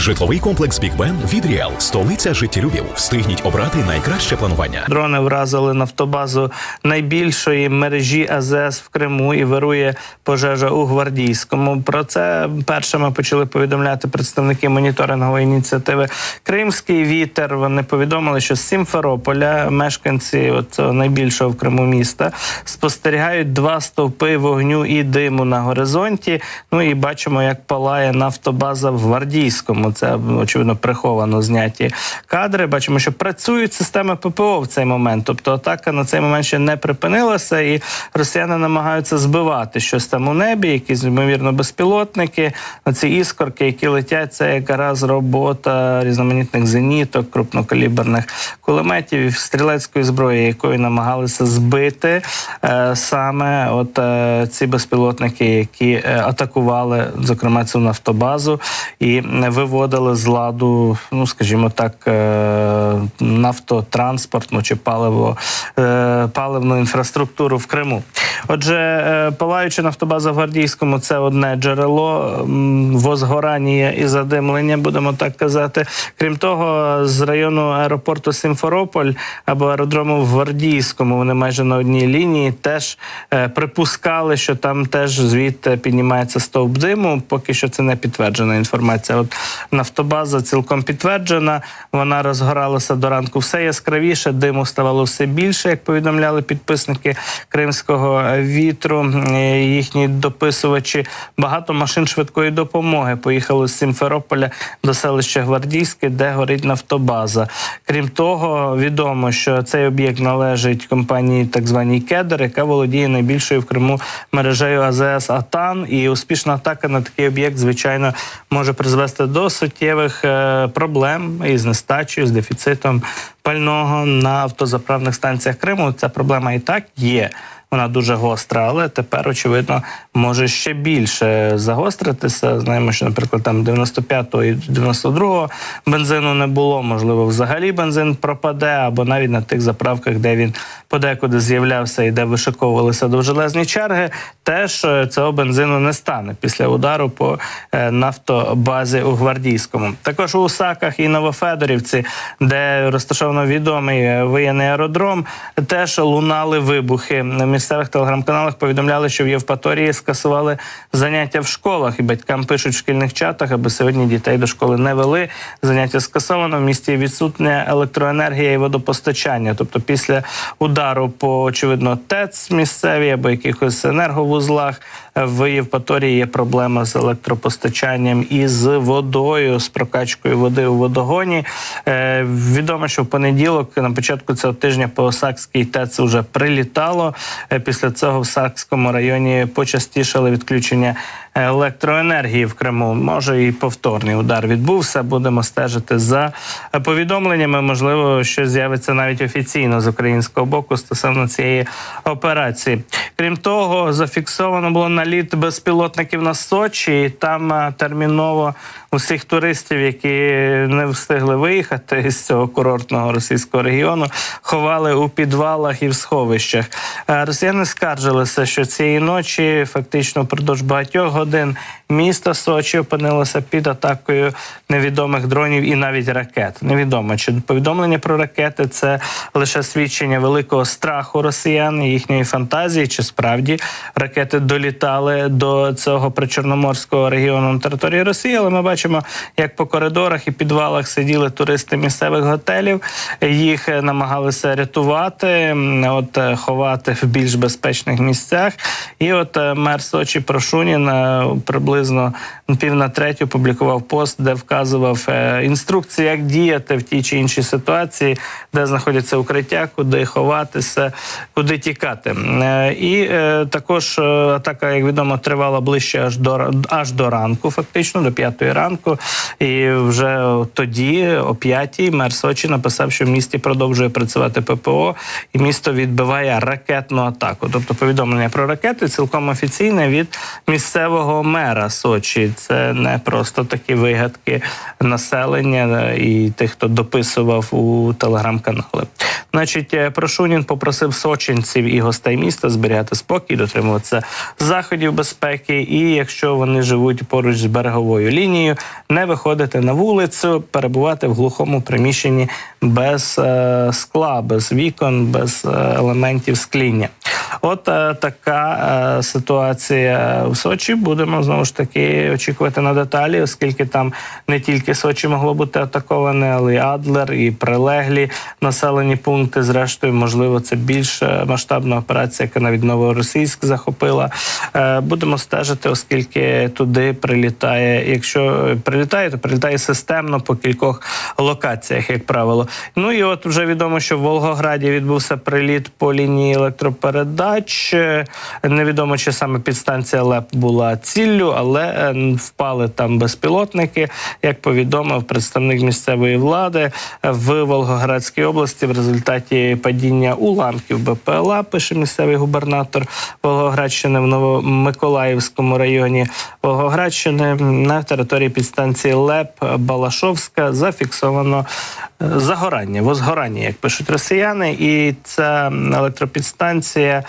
Житловий комплекс Бік Бен від Ріал. Столиця життєлюбів. Встигніть обрати найкраще планування. Дрони вразили нафтобазу найбільшої мережі АЗС в Криму і вирує пожежа у Гвардійському. Про це першими почали повідомляти представники моніторингової ініціативи Кримський вітер. Вони повідомили, що з Сімферополя мешканці цього найбільшого в Криму міста спостерігають два стовпи вогню і диму на горизонті. Ну і бачимо, як палає нафтобаза в Гвардійському. Це очевидно приховано зняті кадри. Бачимо, що працюють системи ППО в цей момент. Тобто атака на цей момент ще не припинилася, і росіяни намагаються збивати щось там у небі, якісь ймовірно безпілотники. Ці іскорки, які летять, це якраз робота різноманітних зеніток, крупнокаліберних кулеметів, стрілецької зброї, якою намагалися збити е, саме от е, ці безпілотники, які е, атакували, зокрема цю нафтобазу, і е, виводили з ладу, ну скажімо так, е, нафтотранспортну чи паливо, е, паливну інфраструктуру в Криму. Отже, е, палаюча нафтобаза в Гвардійському це одне джерело возгорання і задимлення, будемо так казати. Крім того, з району аеропорту Сімферополь або аеродрому в Гвардійському, вони майже на одній лінії, теж е, припускали, що там теж звідти піднімається стовп диму. Поки що це не підтверджена інформація. От нафтобаза цілком підтверджена. Вона розгоралася до ранку все яскравіше, диму ставало все більше, як повідомляли підписники кримського вітру. Е, Їхні дописувачі багато машин швидкої допомоги поїхали з Сімферополя до селища Гвардійське, де горить нафтобаза. Крім того, відомо, що цей об'єкт належить компанії так званій Кедр, яка володіє найбільшою в Криму мережею АЗС Атан. І успішна атака на такий об'єкт, звичайно, може призвести до суттєвих е, проблем із нестачею, з дефіцитом пального на автозаправних станціях Криму. Ця проблема і так є. Вона дуже гостра, але тепер, очевидно, може ще більше загостритися. Знаємо, що, наприклад, там 95-го і 92-го бензину не було. Можливо, взагалі бензин пропаде, або навіть на тих заправках, де він подекуди з'являвся і де вишиковувалися довжелезні черги, теж е, цього бензину не стане після удару по е, нафтобазі у Гвардійському. Також у Усаках і Новофедорівці, де розташовано відомий е, воєнний аеродром, теж лунали вибухи. На місцевих телеграм-каналах повідомляли, що в Євпаторії скасували заняття в школах, і батькам пишуть в шкільних чатах, аби сьогодні дітей до школи не вели. Заняття скасовано. В місті відсутня електроенергія і водопостачання. Тобто, після удару по очевидно ТЕЦ місцеві або якихось енерговузлах в Євпаторії є проблема з електропостачанням і з водою, з прокачкою води у водогоні. Е, відомо, що в понеділок на початку цього тижня по Осакській ТЕЦ вже прилітало. Е, після цього в Сакському районі почастішали відключення електроенергії в Криму. Може і повторний удар відбувся. Будемо стежити за повідомленнями. Можливо, що з'явиться навіть офіційно з українського боку стосовно цієї операції. Крім того, зафіксовано було наліт безпілотників на Сочі. І там е, терміново усіх туристів, які не встигли виїхати з цього курортного російського регіону, ховали у підвалах і в сховищах. Е, Росіяни скаржилися, що цієї ночі, фактично впродовж багатьох годин, місто Сочі опинилося під атакою невідомих дронів і навіть ракет. Невідомо чи повідомлення про ракети це лише свідчення великого страху росіян їхньої фантазії, чи справді ракети долітали до цього причорноморського регіону на території Росії. Але ми бачимо, як по коридорах і підвалах сиділи туристи місцевих готелів. Їх е, намагалися рятувати, от е, ховати в більш безпечних місцях. І от е, мер Сочі Прошунін приблизно пів на третю публікував пост, де вказував інструкції, як діяти в тій чи іншій ситуації, де знаходяться укриття, куди ховатися, куди тікати. І також атака, як відомо, тривала ближче аж до аж до ранку, фактично до п'ятої ранку. І вже тоді, о п'ятій, мер Сочі написав, що в місті продовжує працювати ППО, і місто відбиває ракетну атаку. Тобто повідомлення про ракети цілком офіційне від місцевого мера Сочі. Це не просто такі вигадки населення е, і тих, хто дописував у телеграм-канали. Значить, е, Прошунін попросив сочинців і гостей міста зберігати спокій, дотримуватися заходів безпеки, і якщо вони живуть поруч з береговою лінією, не виходити на вулицю, перебувати в глухому приміщенні е, скла, без вікон, без е, елементів скління. От е, така е, ситуація в Сочі. Будемо знову ж таки очікувати на деталі, оскільки там не тільки Сочі могло бути атаковане, але й Адлер, і прилеглі населені пункти. Зрештою, можливо, це більш е, масштабна операція, яка навіть Новоросійськ захопила. Будемо стежити, оскільки туди прилітає. Якщо прилітає, то прилітає системно по кількох локаціях, як правило. Ну і от вже відомо, що в Волгограді відбувся приліт по лінії електропередач. Е, Невідомо, чи саме підстанція ЛЕП була ціллю, але е, впали там безпілотники. Як повідомив представник місцевої влади в Волгоградській області, в результаті падіння уламків БПЛА, пише місцевий губернатор Волгоградщини в Новомиколаївському районі Волгоградщини на території підстанції ЛЕП Балашовська зафіксовано е, загорання, возгорання, як пишуть росіяни, і ця електропідстанція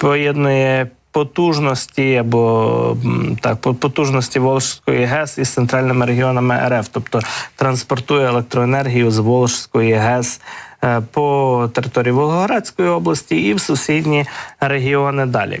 поєднує. Потужності або так по- потужності Волжської ГЕС із центральними регіонами РФ, тобто транспортує електроенергію з Волжської ГЕС е, по території Волгоградської області і в сусідні регіони далі.